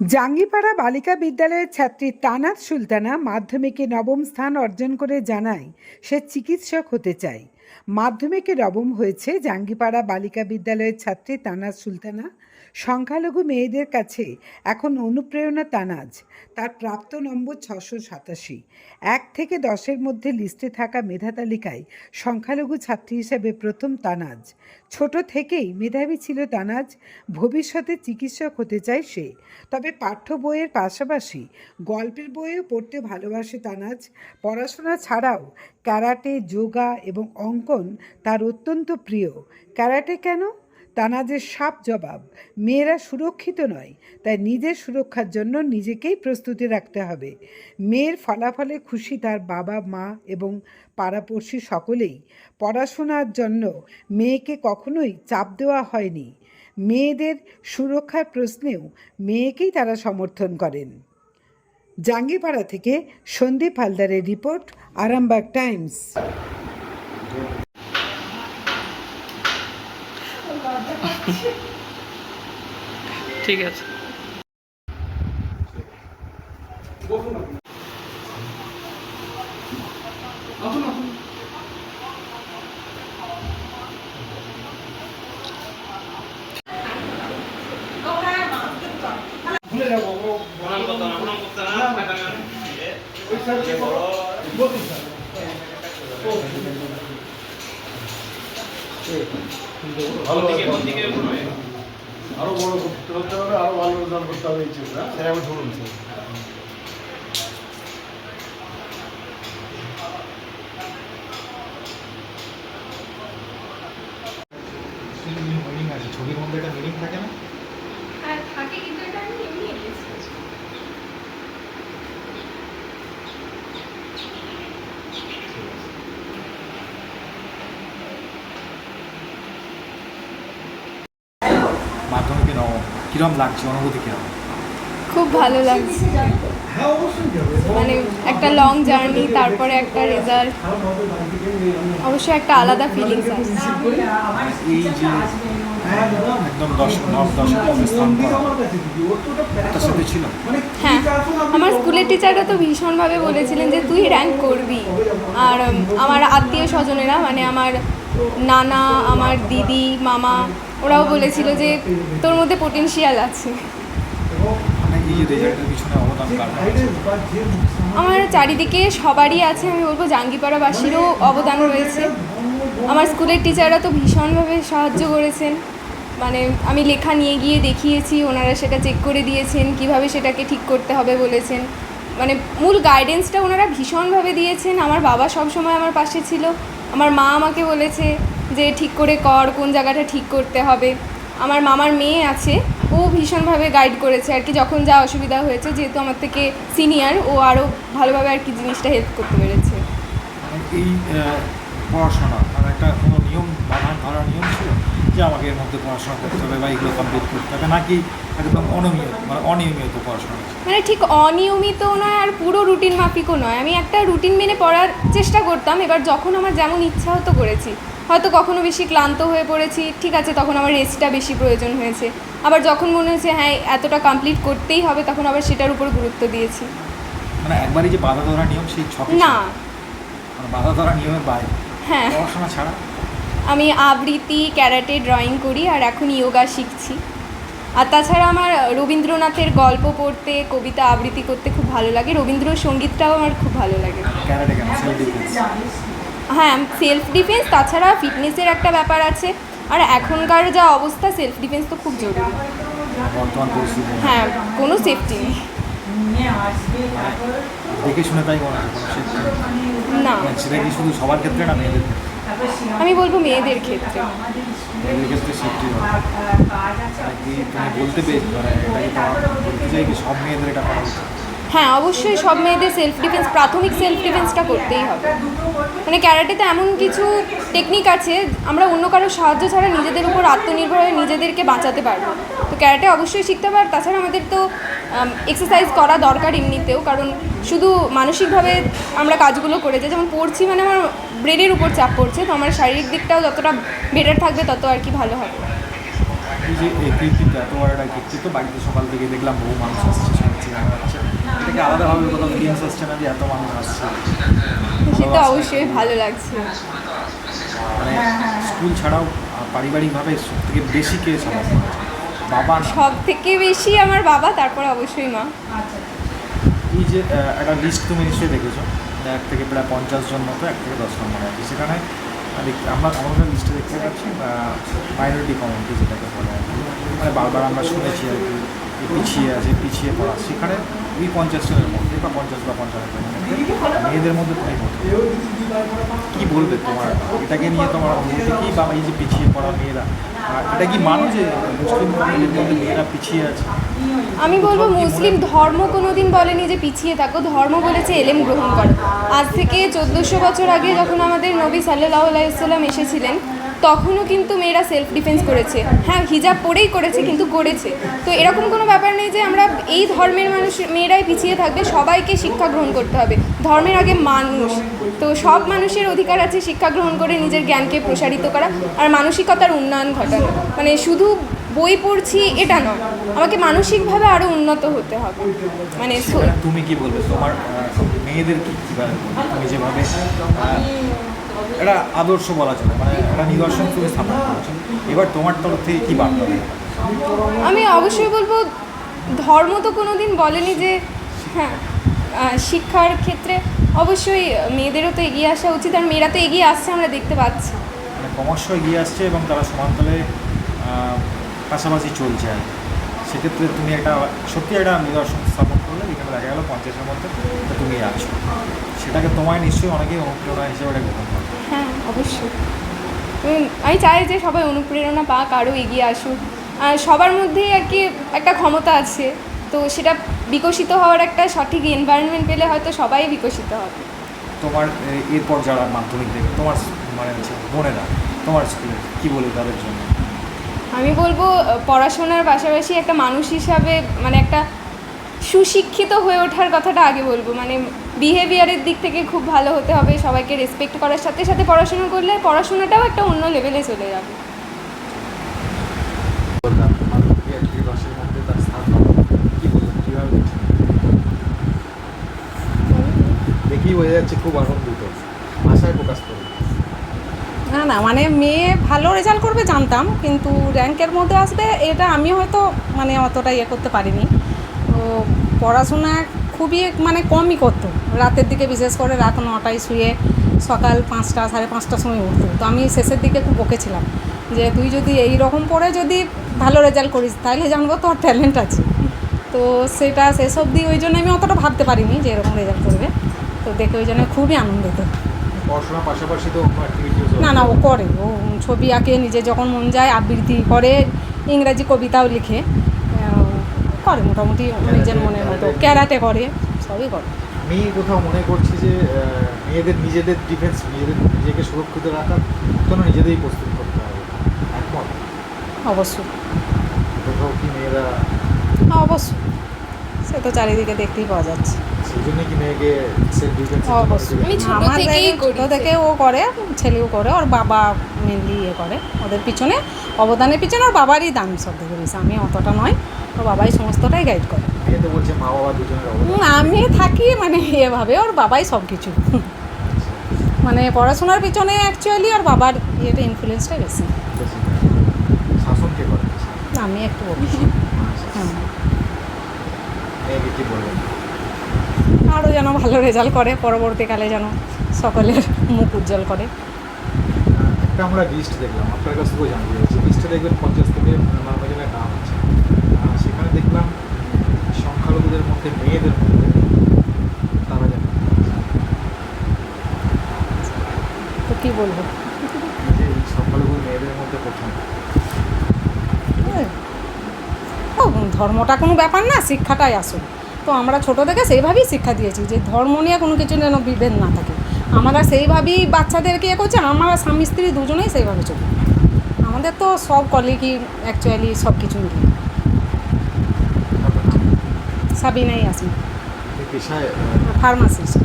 জাঙ্গিপাড়া বালিকা বিদ্যালয়ের ছাত্রী তানাত সুলতানা মাধ্যমিকে নবম স্থান অর্জন করে জানায় সে চিকিৎসক হতে চায়। মাধ্যমিকে নবম হয়েছে জাঙ্গিপাড়া বালিকা বিদ্যালয়ের ছাত্রী তানাত সুলতানা। সংখ্যালঘু মেয়েদের কাছে এখন অনুপ্রেরণা তানাজ। তার প্রাপ্ত নম্বর ছশো সাতাশি। এক থেকে দশের মধ্যে লিস্টে থাকা মেধা তালিকায় সংখ্যালঘু ছাত্রী হিসেবে প্রথম তানাজ। ছোট থেকেই মেধাবী ছিল তানাজ। ভবিষ্যতে চিকিৎসক হতে চায় সে। তবে পাঠ্য বইয়ের পাশাপাশি গল্পের বইও পড়তে ভালোবাসে তানাজ। পড়াশোনা ছাড়াও ক্যারাটে, যোগা এবং অঙ্কন তার অত্যন্ত প্রিয়। ক্যারাটে কেন? তানাজের সাপ জবাব, মেয়েরা সুরক্ষিত নয়, তাই নিজের সুরক্ষার জন্য নিজেকেই প্রস্তুতি রাখতে হবে। মেয়ের ফলাফলে খুশি তার বাবা, মা এবং পাড়াপড়শি সকলেই। পড়াশোনার জন্য মেয়েকে কখনোই চাপ দেওয়া হয়নি। মেয়েদের সুরক্ষার প্রশ্নেও মেয়েকেই তারা সমর্থন করেন। জাঙ্গিপাড়া থেকে সন্দীপ হালদারের রিপোর্ট, আরামবাগ টাইমস। ঠিক আছে ভালো আরও বড় করতে হতে হবে আরও ভালো রোজগার করতে হবে এই চিন্তা স্যার আমি ধরুন স্যার। মিনিং আছে ছবির মধ্যে একটা মিনিং থাকে না হ্যাঁ থাকে কিন্তু এটা আমি এমনি এঁকেছি নবম কিরম লাগছে অনুভূতি কিরম খুব ভালো লাগছে। হ্যাঁ মানে একটা লং জার্নি তারপরে একটা রেজাল্ট অবশ্যই একটা আলাদা ফিলিংস আছে। এই যে একদম দশ দশম স্থান সাথে ছিল। হ্যাঁ। আমার স্কুলের টিচাররা তো ভীষণভাবে বলেছিলেন যে তুই র্যাঙ্ক করবি। আর আমার আত্মীয় স্বজনেরা মানে আমার নানা আমার দিদি মামা ওরাও বলেছিল যে তোর মধ্যে পোটেনশিয়াল আছে। আমার চারিদিকে সবারই আছে, আমি বলব জাঙ্গিপাড়াবাসীরও অবদান রয়েছে। আমার স্কুলের টিচাররা তো ভীষণভাবে সাহায্য করেছেন। মানে আমি লেখা নিয়ে গিয়ে দেখিয়েছি, ওনারা সেটা চেক করে দিয়েছেন, কীভাবে সেটাকে ঠিক করতে হবে বলেছেন। মানে মূল গাইডেন্সটা ওনারা ভীষণভাবে দিয়েছেন। আমার বাবা সব সময় আমার পাশে ছিল। আমার মা আমাকে বলেছে যে ঠিক করে কর কোন জায়গাটা ঠিক করতে হবে। আমার মামার মেয়ে আছে ও ভীষণভাবে গাইড করেছে আর কি যখন যা অসুবিধা হয়েছে যেহেতু আমার থেকে সিনিয়র ও আরও ভালোভাবে আর কি জিনিসটা হেল্প করতে পেরেছে। মানে এই পড়াশোনা আর একটা কোনো নিয়ম বানান ধরা নিয়ম ছিল যে আমাকে এর মধ্যে পড়াশোনা করতে হবে বা এগুলো কমপ্লিট করতে হবে নাকি একদম অনিয়মিত মানে অনিয়মিত পড়াশোনা? মানে ঠিক অনিয়মিত নয় আর পুরো রুটিন মাফিকও নয়। আমি একটা রুটিন মেনে পড়ার চেষ্টা করতাম এবার যখন আমার যেমন ইচ্ছা হতো করেছি। হয়তো কখনো বেশি ক্লান্ত হয়ে পড়েছি ঠিক আছে তখন আমার রেস্টটা বেশি প্রয়োজন হয়েছে। আবার যখন মনে হয়েছে হ্যাঁ এতটা কমপ্লিট করতেই হবে তখন আবার সেটার উপর গুরুত্ব দিয়েছি। মানে একবারই যে বাধা ধরা নিয়ম সেই ছক না। মানে বাধা ধরা নিয়মের বাইরে? হ্যাঁ। পড়াশোনা ছাড়া? আমি আবৃত্তি ক্যারাটে ড্রয়িং করি আর এখন ইয়োগা শিখছি। আর তাছাড়া আমার রবীন্দ্রনাথের গল্প পড়তে কবিতা আবৃত্তি করতে খুব ভালো লাগে। রবীন্দ্রসঙ্গীতটাও আমার খুব ভালো লাগে। হ্যাঁ সেলফ ডিফেন্স তাছাড়া ফিটনেসের একটা ব্যাপার আছে। আর এখনকার যা অবস্থা সেলফ ডিফেন্স তো খুব জরুরি। হ্যাঁ কোনো সেফটি নেই। দেখে শুনে তাই মনে। না। মানে সেটা কি শুধু সবার ক্ষেত্রে না মেয়েদের আমি বলব মেয়েদের ক্ষেত্রে। মেয়েদের ক্ষেত্রে সেফটি তুমি বলতে পেরেছি মানে কি সব মেয়েদের এটা করা উচিত? হ্যাঁ অবশ্যই সব মেয়েদের সেলফ ডিফেন্স প্রাথমিক সেলফ ডিফেন্সটা করতেই হবে। মানে ক্যারাটেতে এমন কিছু টেকনিক আছে, আমরা অন্য কারোর সাহায্য ছাড়া নিজেদের উপর আত্মনির্ভর হয়ে নিজেদেরকে বাঁচাতে পারব। তো ক্যারাটে অবশ্যই শিখতে আর তাছাড়া আমাদের তো এক্সারসাইজ করা দরকার এমনিতেও, কারণ শুধু মানসিকভাবে আমরা কাজগুলো করে যাই, যেমন পড়ছি মানে আমার ব্রেনের উপর চাপ পড়ছে, তো আমার শারীরিক দিকটাও যতটা বেটার থাকবে তত আর কি ভালো হবে। যে এই কীর্তিটা বড় একটা কীর্তিত্ব বাড়িতে সকাল থেকে দেখলাম, বহু মানুষ আসছে এটাকে আলাদাভাবে কোথাও ফিলিংস আসছে না যে এত মানুষ আসছে। সেটা অবশ্যই ভালো লাগছে। মানে স্কুল ছাড়াও পারিবারিকভাবে সব থেকে বেশি কে সমর্থন করেছে? বাবা? না সব থেকে বেশি আমার বাবা তারপর অবশ্যই মা। এই যে একটা লিস্ট তুমি নিশ্চয়ই দেখেছ। এক থেকে প্রায় পঞ্চাশ জন মতো এক থেকে দশ নম্বর আর কি সেখানে দেখ- আমরা আমাদের লিস্টে দেখতে পাচ্ছি মাইনরিটি কমিউনিটি যেটাকে বলে মানে বারবার আমরা শুনেছি আর কি। পিছিয়ে আছে পিছিয়ে পড়া। সেখানে ওই পঞ্চাশ জনের মধ্যে বা পঞ্চাশ বা পঞ্চাশ জনের মধ্যে মেয়েদের মধ্যে তুমি কী বলবে তোমার? এটাকে নিয়ে তোমার অনুভূতি কী? বা এই যে পিছিয়ে পড়া মেয়েরা এটা কি মানো যে মুসলিম কমিউনিটির মধ্যে মেয়েরা পিছিয়ে আছে? আমি বলব মুসলিম ধর্ম কোনোদিন বলেনি যে পিছিয়ে থাকো। ধর্ম বলেছে এলেম গ্রহণ করো। আজ থেকে চোদ্দোশো বছর আগে যখন আমাদের নবী সাল্লাহ আলাইসাল্লাম এসেছিলেন তখনও কিন্তু মেয়েরা সেলফ ডিফেন্স করেছে। হ্যাঁ হিজাব পরেই করেছে, কিন্তু করেছে। তো এরকম কোনো ব্যাপার নেই যে আমরা এই ধর্মের মানুষ, মেয়েরাই পিছিয়ে থাকবে, সবাইকে শিক্ষা গ্রহণ করতে হবে। ধর্মের আগে মানুষ। তো সব মানুষের অধিকার আছে শিক্ষা গ্রহণ করে নিজের জ্ঞানকে প্রসারিত করা আর মানসিকতার উন্নয়ন ঘটানো। মানে শুধু বই পড়ছি, এটা নয়। আমাকে মানসিকভাবে আরও উন্নত হতে হবে। মানে তুমি কি বলবে? তোমার মেয়েদের কি যেভাবে এটা আদর্শ বলা চলে মানে একটা নিদর্শন তুমি স্থাপন করেছ এবার তোমার তরফ থেকে কী বার্তা আমি অবশ্যই বলব ধর্ম তো কোনো দিন বলেনি যে হ্যাঁ শিক্ষার ক্ষেত্রে অবশ্যই মেয়েদেরও তো এগিয়ে আসা উচিত আর মেয়েরা তো এগিয়ে আসছে আমরা দেখতে পাচ্ছি। মানে ক্রমশ এগিয়ে আসছে এবং তারা সমান্তলে পাশাপাশি চলছে আর। সেক্ষেত্রে তুমি একটা সত্যি একটা নিদর্শন স্থাপন করলে যেখানে দেখা গেলো পঞ্চাশের মধ্যে তুমি আছো। সেটাকে তোমায় নিশ্চয়ই অনেকেই অনুপ্রেরণা হিসেবে এটা গ্রহণ করবে হ্যাঁ অবশ্যই। আমি চাই যে সবাই অনুপ্রেরণা পাক আরও এগিয়ে আসুক। আর সবার মধ্যেই আর কি একটা ক্ষমতা আছে। তো সেটা বিকশিত হওয়ার একটা সঠিক এনভায়রনমেন্ট পেলে হয়তো সবাই বিকশিত হবে। তোমার এরপর যারা মাধ্যমিক দেবে তোমার মানে বোনেরা তোমার স্কুলে কী বলবে তাদের জন্য? আমি বলব পড়াশোনার পাশাপাশি একটা মানুষ হিসাবে মানে একটা সুশিক্ষিত হয়ে ওঠার কথাটা আগে বলব। মানে বিহেভিয়ারের দিক থেকে খুব ভালো হতে হবে সবাইকে রেসপেক্ট করার সাথে সাথে পড়াশোনা করলে পড়াশোনাটাও একটা অন্য লেভেলে চলে যাবে। বোঝা যাচ্ছে খুব আনন্দিত। আশায় প্রকাশ করবে না না মানে মেয়ে ভালো রেজাল্ট করবে জানতাম কিন্তু র্যাঙ্কের মধ্যে আসবে এটা আমি হয়তো মানে অতটা ইয়ে করতে পারিনি। তো পড়াশোনা খুবই মানে কমই করতো। রাতের দিকে বিশেষ করে রাত নটায় শুয়ে সকাল পাঁচটা সাড়ে পাঁচটার সময় উঠতো। তো আমি শেষের দিকে খুব বকেছিলাম যে তুই যদি এই রকম পড়ে যদি ভালো রেজাল্ট করিস তাহলে জানব তোর ট্যালেন্ট আছে। তো সেটা শেষ অবধি ওই জন্য আমি অতটা ভাবতে পারিনি যে এরকম রেজাল্ট করবে। তো দেখে ওই জন্য খুবই আনন্দিত। পড়াশোনার পাশাপাশি তো না না ও করে। ও ছবি আঁকে নিজে যখন মন যায় আবৃত্তি করে ইংরাজি কবিতাও লিখে। করে মোটামুটি নিজের মনের মতো। ক্যারাটে করে সবই করে। আমি কোথাও মনে করছি যে মেয়েদের নিজেদের ডিফেন্স নিজেদের নিজেকে সুরক্ষিত রাখার জন্য নিজেদেরই প্রস্তুত করতে হবে। একমত? অবশ্যই। কোথাও কি মেয়েরা হ্যাঁ অবশ্যই। সে তো চারিদিকে দেখতেই পাওয়া যাচ্ছে। অবশ্যই। আমি ছোট থেকেই ছোট থেকে ও করে ছেলেও করে ওর বাবা মেনলি ইয়ে করে। ওদের পিছনে অবদানের পিছনে ওর বাবারই দাম সব থেকে বেশি। আমি অতটা নয় ওর বাবাই সমস্তটাই গাইড করে। তো আমি থাকি মানে এভাবে ওর বাবাই সব কিছু। মানে পড়াশোনার পিছনে অ্যাকচুয়ালি ওর বাবার ইয়েটা ইনফ্লুয়েন্সটা বেশি। আমি একটু কি বলবেন আরও যেন ভালো রেজাল্ট করে পরবর্তীকালে যেন সকলের মুখ উজ্জ্বল করে। একটা আমরা লিস্ট দেখলাম আপনার কাছ থেকেও জানতে চাইছি লিস্টে দেখবেন পঞ্চাশ থেকে নর্মাজনের নাম আছে। সেখানে দেখলাম সংখ্যালঘুদের মধ্যে মেয়েদের মধ্যে তারা যেন তো কী বলব? যে সংখ্যালঘু মেয়েদের মধ্যে প্রথম। হ্যাঁ। ধর্মটা কোনো ব্যাপার না শিক্ষাটাই আসল। তো আমরা ছোট থেকে সেইভাবেই শিক্ষা দিয়েছি যে ধর্ম নিয়ে কোনো কিছু যেন বিভেদ না থাকে। আমরা সেইভাবেই বাচ্চাদেরকে ইয়ে করছে আমরা স্বামী স্ত্রী দুজনেই সেইভাবে চলি। আমাদের তো সব কলিগই অ্যাকচুয়ালি সব কিছু মিলে সাবিনাই আসি এই পেশায় আহ, ফার্মাসিস্ট